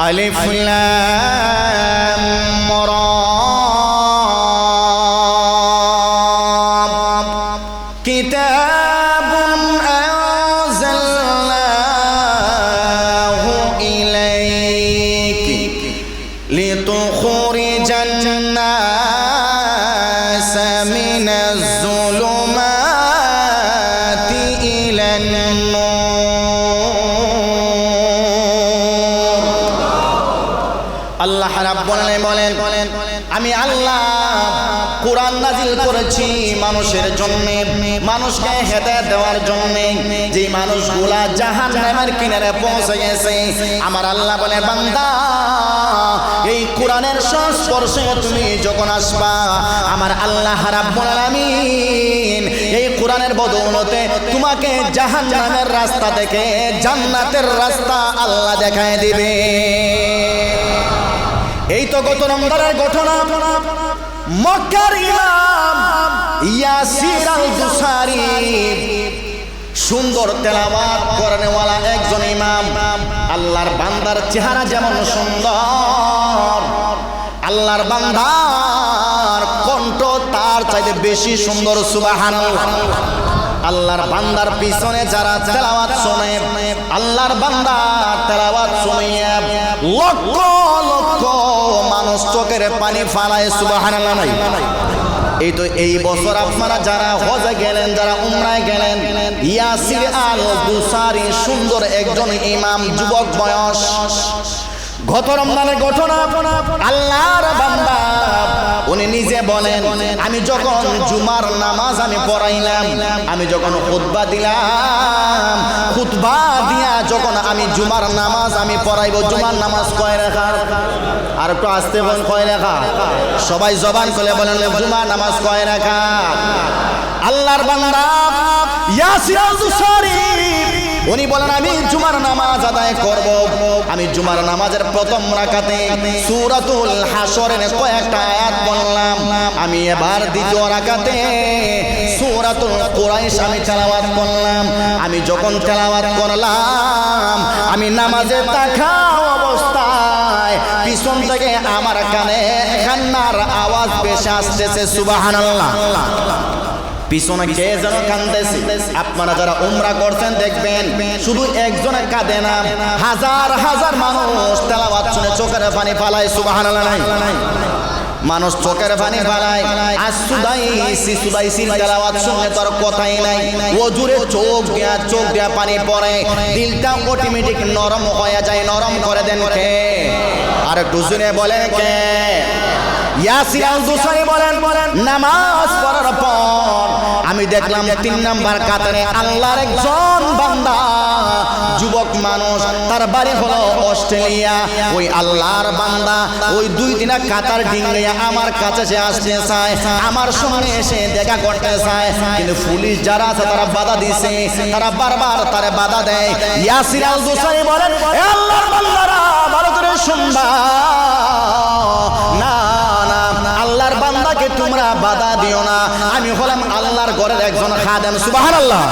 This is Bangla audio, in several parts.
ألف لام را আলামিন বলেন আমি আল্লাহ কোরআন নাজিল করেছি মানুষের জন্য, মানুষকে হেদায়েত দেওয়ার জন্য। যে মানুষগুলা জাহান্নামের কিনারে পৌঁছে গেছে, আমার আল্লাহ বলে, বান্দা, এই কোরআনের সংস্পর্শে তুমি যখন আসবা, আমার আল্লাহ রাব্বুল আলামিন এই কোরআনের বদৌলতে তোমাকে জাহান্নামের রাস্তা থেকে জান্নাতের রাস্তা আল্লাহ দেখায় দিবে। এই তো গত রমজানের ঘটনা। মক্কার ইমাম ইয়াসির আল দুসারি সুন্দর তেলাওয়াত করেনেওয়ালা একজন ইমাম। আল্লাহর বান্দার চেহারা যেমন সুন্দর, আল্লাহর বান্দার কণ্ঠ তার চাইতে বেশি সুন্দর, সুবহানাল্লাহ। আল্লাহর বান্দার পিছনে যারা তেলাওয়াত শোনে, আল্লাহর বান্দার তেলাওয়াত শুনিয়ে লক্ষ মানুষ চোখের পানি ফালায় সুবাহানা নাই। এই তো এই বছর আপনারা যারা হজে গেলেন, যারা উমরায় গেলেন, ইয়াসির আল দুসারি সুন্দর একজন ইমাম, যুবক বয়স। গত রমজানের ঘটনা আল্লাহর বান্দা, উনি নিজে বলেন, আমি যখন জুমার নামাজ আমি পড়াইলাম, আমি যখন খুতবা দিলাম, খুতবা দিয়া যখন আমি জুমার নামাজ আমি পড়াইব, জুমার নামাজ কয় রেখা আর একটু আসতে বলেন, কয় রেখা সবাই জবান করে বলেন, জুমার নামাজ কয় রেখা আল্লাহর বান্দা, ইয়াসির আল-দুসারি উনি বলেন, আমি জুমার নামাজ আদায় করব। আমি জুমার নামাজের প্রথম রাকাতে সূরাতুল হাসরের কয়েকটা আয়াত বললাম। আমি এবার দ্বিতীয় রাকাতে সূরাতুল কুরাইশ আমি তেলাওয়াত করলাম। আমি যখন তেলাওয়াত করলাম, আমি নামাজে তাকা অবস্থায় পিছন থেকে আমার কানে কান্নার আওয়াজ বেশি আসতেছে, সুবহানাল্লাহ। পিছনে কে যেন কান্দেছে? আপনারা যারা উমরা করছেন, দেখবেন শুধু একজনে কাঁদে না, হাজার হাজার মানুষ তেলাবাদ শুনে চোখের পানি ফালায়, সুবহানাল্লাহ নাই। মানুষ চোখের পানি ফালায়। আর সুদাইসি সুদাইসি তেলাওয়াত শুনে তোর কথাই নাই। ওজুরে চোখ দিয়া চোখ দিয়া পানি পড়ে। দিলটা অটোমেটিক নরম হয়ে যায়, নরম করে দেন কে? আর একটু জুড়ে বলেন কে? বলেন, নামাজ পর আমি দেখলাম তিন নাম্বার কাতারে আল্লাহর একজন বান্দা, যুবক মানুষ, তার বাড়ি হলো অস্ট্রেলিয়া। ওই আল্লাহর বান্দা, ওই দুই দিনা কাতার ডিঙ্গিয়া আমার কাছে সে আসতে চায়, আমার সঙ্গে এসে দেখা করতে চায়। কিন্তু পুলিশ যারা আছে, তারা বাধা দিছে, তারা বারবার তারা বাধা দেয়। ইয়াসির আল দুসারি বলেন, "এ আল্লাহর বান্দারা, ভালো করে দিও না আমি হলাম আল্লাহর ঘরের একজন খাদেম, সুবহানাল্লাহ।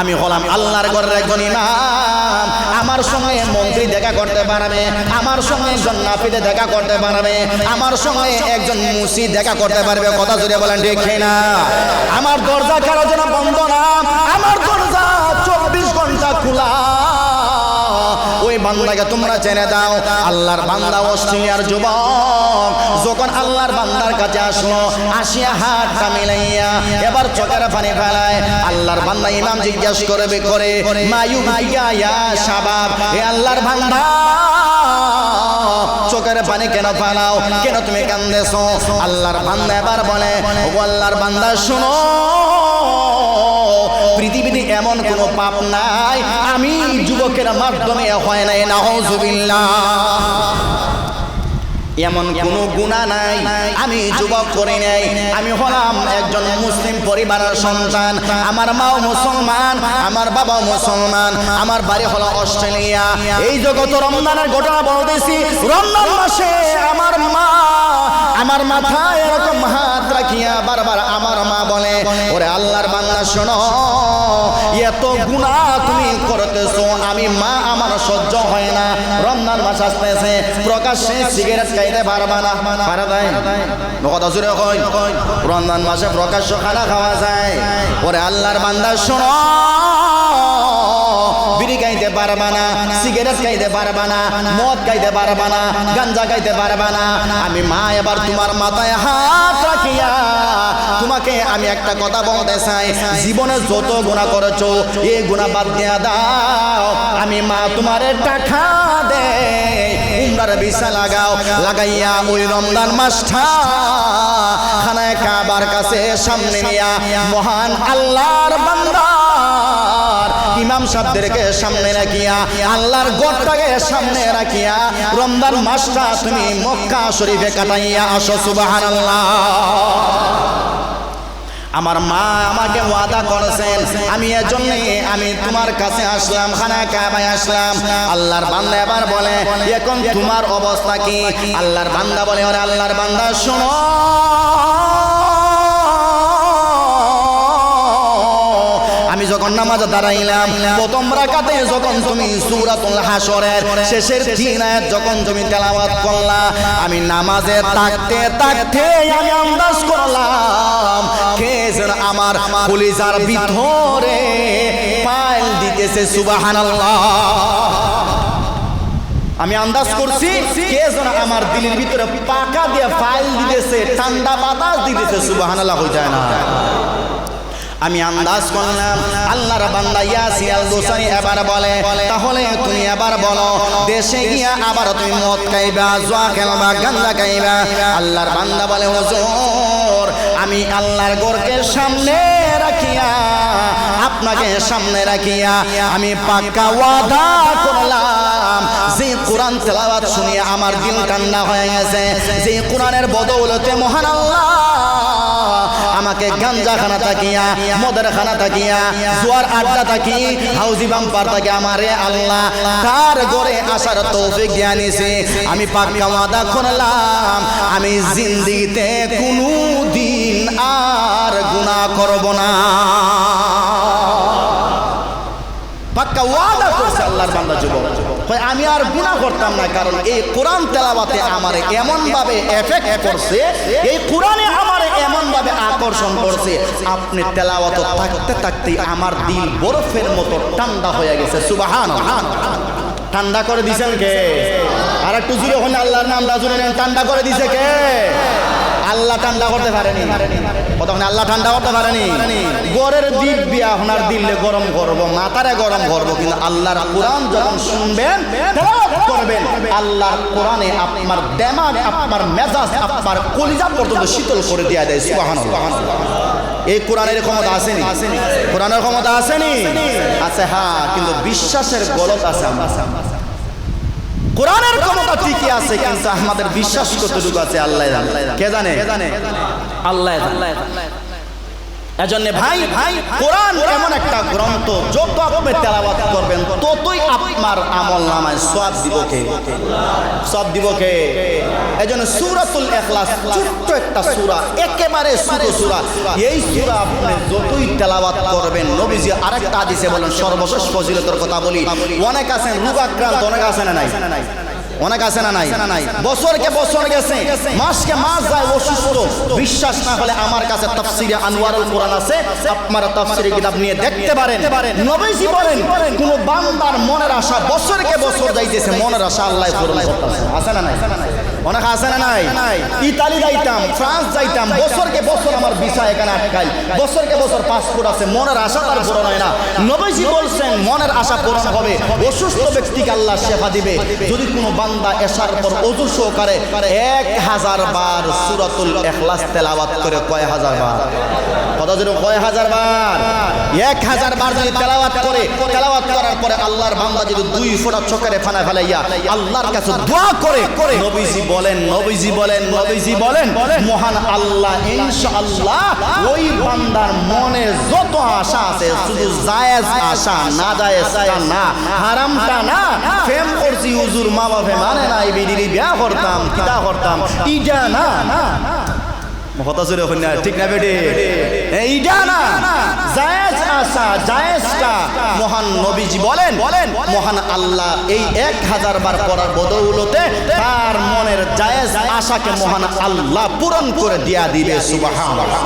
আমি হলাম আল্লাহর ঘরের একজন ইমাম। আমার সঙ্গে মন্ত্রী দেখা করতে পারবে, আমার সঙ্গে একজন নাপিতে দেখা করতে পারবে, আমার সঙ্গে একজন মুসি দেখা করতে পারবে, কথা জুড়ে বলেন ঠিক না আমার দরজা কারও যেন বন্ধ না, আমার দরজা চব্বিশ ঘণ্টা খোলা। ওই বান্দাকে তোমরা চেনে দাও, আল্লাহর বান্দা অস্ট্রেলিয়ার যুবক। যখন আল্লাহর বান্দার কাছে আসলো, আসিয়া হাতটা মিলাইয়া এবার চোখের পানি ফেলায়। আল্লাহর বান্দা ইমাম জিজ্ঞাসা করবে, করে মায়ু ভাইয়া ইয়া শাবাব? হে আল্লাহর বান্দা, চোখের পানি কেন ফেলাও? কেন তুমি কান্দেছো? আল্লাহর বান্দা এবার বলে ও আল্লাহর বান্দা, শোনো। পৃথিবীতে এমন কোন পাপ নাই। আমি যুবকের মাধ্যমে হয় নাই নাহজুবিল্লাহ এমন কোনো গুণা নাই। আমি যুবক করি নাই। আমি হলাম একজন মুসলিম পরিবারের সন্তান। আমার মাও মুসলমান, আমার বাবাও মুসলমান, আমার বাড়ি হলো অস্ট্রেলিয়া। এই জগত রমজানের ঘটনা বলতেছি, রমজান মাসে আমার মা আমার মাথায় এরকম হাত রাখিয়া বারবার আমার মা বলে, ওরে আল্লাহর বান্দা, শোনো, এত গুণা তুমি করতেছো, আমি মা আমার সহ্য হয় না। রমজান মাস আসতেছে, প্রকাশ্যে সিগারেট খাইতে পারবা না। পারা যায়। কথা জুড়ে কই রমজান মাসে প্রকাশ্য খানা খাওয়া যায়। ওরে আল্লাহর বান্দা, শোনো বিড়ি খাইতে পারবা না সিগারেট খাইতে পারবা না, মদ খাইতে পারবা না, গাঞ্জা খাইতে পারবা না। আমি মা, এবার তোমার মাথায় হাত রাখিয়া তোমাকে আমি একটা কথা বলতে চাই। জীবনে যত গুণা করেছ এই গুণা বাদ দিয়া দাও। আমি মা, তোমারে টাকা দে, উমরার বিছা লাগাও, লাগাইয়া ওই রমজান মাসটা খানায় কাবার কাছে সামনে নিয়া। মহান আল্লাহর বান্দার ইমাম সাহেবদেরকে সামনে রাখিয়া, আল্লাহর গড়টাকে সামনে রাখিয়া, রমজান মাসটা তুমি মক্কা শরীফে কাটাইয়া আসো, সুবহানাল্লাহ। আমার মা আমাকে ওয়াদা করেছেন, আমি এর আমি তোমার কাছে আসলাম, খানা কাবায় আসলাম। আল্লাহর বান্দা এবার বলে, এখন তোমার অবস্থা কি? আল্লাহর বান্দা বলে, ওরে আল্লাহর বান্দা, শোনো। যখন নামাজ দাঁড়াইলাম, প্রথম রাকাতে যখন তুমি সূরাতুল হাসরের শেষের তিন যখন তুমি তেলাওয়াত করলা, আমি নামাজে তাকতে তাকতে আমি আন্দাজ করলাম, কে যেন আমার কলিজার ভিতরে পাইল দিতেছে, সুবহানাল্লাহ। আমি আন্দাজ করছি, কে যেন আমার দিলের ভিতরে পাকা দিয়ে ফাইল দিতেছে, ঠান্ডা বাতাস দিতেছে, সুবহানাল্লাহ, হয়ে যায় না। আমি আন্দাজ করলাম, আল্লাহর বান্দা ইয়াসিয়াল দোসানি এবার বলে, তাহলে তুমি এবার বলো, দেশে গিয়া আবার তুমি মদ খাইবা, জোয়া খেলবা গান্দা খাইবা। আল্লাহর বান্দা বলে, হুজুর, আমি আল্লাহর গোরকে সামনে রাখিয়া, আপনাকে সামনে রাখিয়া আমি পাক্কা ওয়াদা করলাম। যে কোরআন তেলাওয়াত শুনিয়ে আমার দিল ঠান্ডা হয়ে গেছে, যে কোরআনের বদৌলতে মহান আল্লাহ আমাকে গাঞ্জা খানা তাকিয়া মদের খানা তাকিয়া জোয়ার আড্ডা তাকি হাউজি বাম্পার তাকে আমারে আল্লাহ। তার ঘরে আসার তৌফিক দিয়া নিছে। আমি পাক্কা ওয়াদা করলাম, আমি জিন্দিগিতে কোনো দিন আর গুনাহ করব না। পাক্কা ওয়াদা করছে আল্লাহর বান্দা আমি আর গুনাহ করতাম না, কারণ এই কোরআন তেলাওয়াতে আমারে এমন ভাবে এফেক্ট করছে, এই কোরআনে আমারে এমন আকর্ষণ করছে আপনি তেলাওয়াত থাকতে থাকতে আমার দিল বরফের মতো ঠান্ডা হয়ে গেছে সুবাহান ঠান্ডা করে দিছেন কে? আর একটু জুড়ে ওখানে আল্লাহর নাম জুড়ে নেন ঠান্ডা করে দিছে কে? আল্লাহ ঠান্ডা করতে পারেনি। কতক্ষণ আল্লাহ ঠান্ডা করতে পারেনি? গরের দিক দিয়া আপনার দিলে গরম করব, মাথারে গরম করব, কিন্তু আল্লাহর কোরআন যখন শুনবেন করবেন, আল্লাহর কোরআনে আপনার দেমাগ, আপনার মেজাজ, আপনার কলিজা পর্যন্ত শীতল করে দেওয়া দেয়, সুবহানাল্লাহ। এই কোরআনের ক্ষমতা আসেনি? কোরআনের ক্ষমতা আসেনি? আছে হ্যাঁ কিন্তু বিশ্বাসের গলত আছে আমার। কোরআনের ক্ষমতা ঠিকই আছে কিন্তু আমাদের বিশ্বাস কতটুকু আছে আল্লাহ। কে জানে আল্লাহ জানে। এজন্য ভাই ভাই, কোরআন এমন একটা গ্রন্থ, যত আপনি তেলাওয়াত করবেন, ততই আপনার আমল নামায় সব দিব কে? সব দিব কে? এজন্য সূরাতুল ইখলাস ছোট্ট একটা সূরা, একেবারে ছোট সূরা। এই সূরা আপনি যতই তেলাওয়াত করবেন, নবীজি আরেকটা হাদিসে বলেন, সর্বশেষ ফজিলতের কথা বলি। অনেক আছেন, রোগাক্রান্ত, অনেক আছে না নাই? অনেক আছে না নাই? বছরকে বছর গেছে, মাসকে মাস যায় অসুস্থ। বিশ্বাস না হলে আমার কাছে তাফসিরে আনোয়ারুল কোরআন আছে। আপনারা তাফসিরে কিতাব নিয়ে দেখতে পারেন। নবীজি বলেন, কোন বান্দার মনের আশা বছরকে বছর যাইতেছে, মনের আশা আল্লাহ পূরণ করতেছে। আছে না নাই? অনেক আছে না নাই? ইতালি যাইতাম, ফ্রান্স যাইতাম, বছরকে বছর আমার ভিসা এখানে আটকাই বছরকে বছর পাসপোর্ট আছে, মনের আশা তার পূরণ হয় না। নবীজি বলছেন মনের আশা পূরণ হবে। অসুস্থ ব্যক্তিকে আল্লাহ শেফা দিবে। যদি কোনো বান্দা এসার পর অজু সহকারে এক হাজার বার সুরাতুল এখলাস তেলাওয়াত করে কয় হাজার বার? কত যেন কয় হাজার বার? এক হাজার বার যদি করে করার পরে আল্লাহর বান্দা যদি দুই ফানা ফেলাইয়া আল্লাহর কাছে দোয়া করে করে, নবীজি বলেন নবীজি বলেন নবীজি বলেন, মহান আল্লাহ, ইনশাআল্লাহ, ওই বান্দার মনে যত আশা আছে, শুধু জায়েজ আশা না জায়েজটা না হারামটা না। ফেম করছি হুজুর মা বাপে মানে না এই বিডিরি বিয়া করতাম কিতা করতাম। ইটা না। না। ঠিক না বেটে? এইটা না। জায়েজ আশা জায়েজটা মহান নবীজি বলেন বলেন। মহান আল্লাহ এই এক হাজার বার করার বদৌলতে তার মনের জায়েজ আশাকে মহান আল্লাহ পূরণ করে দিয়া দিবে সুবহানাল্লাহ।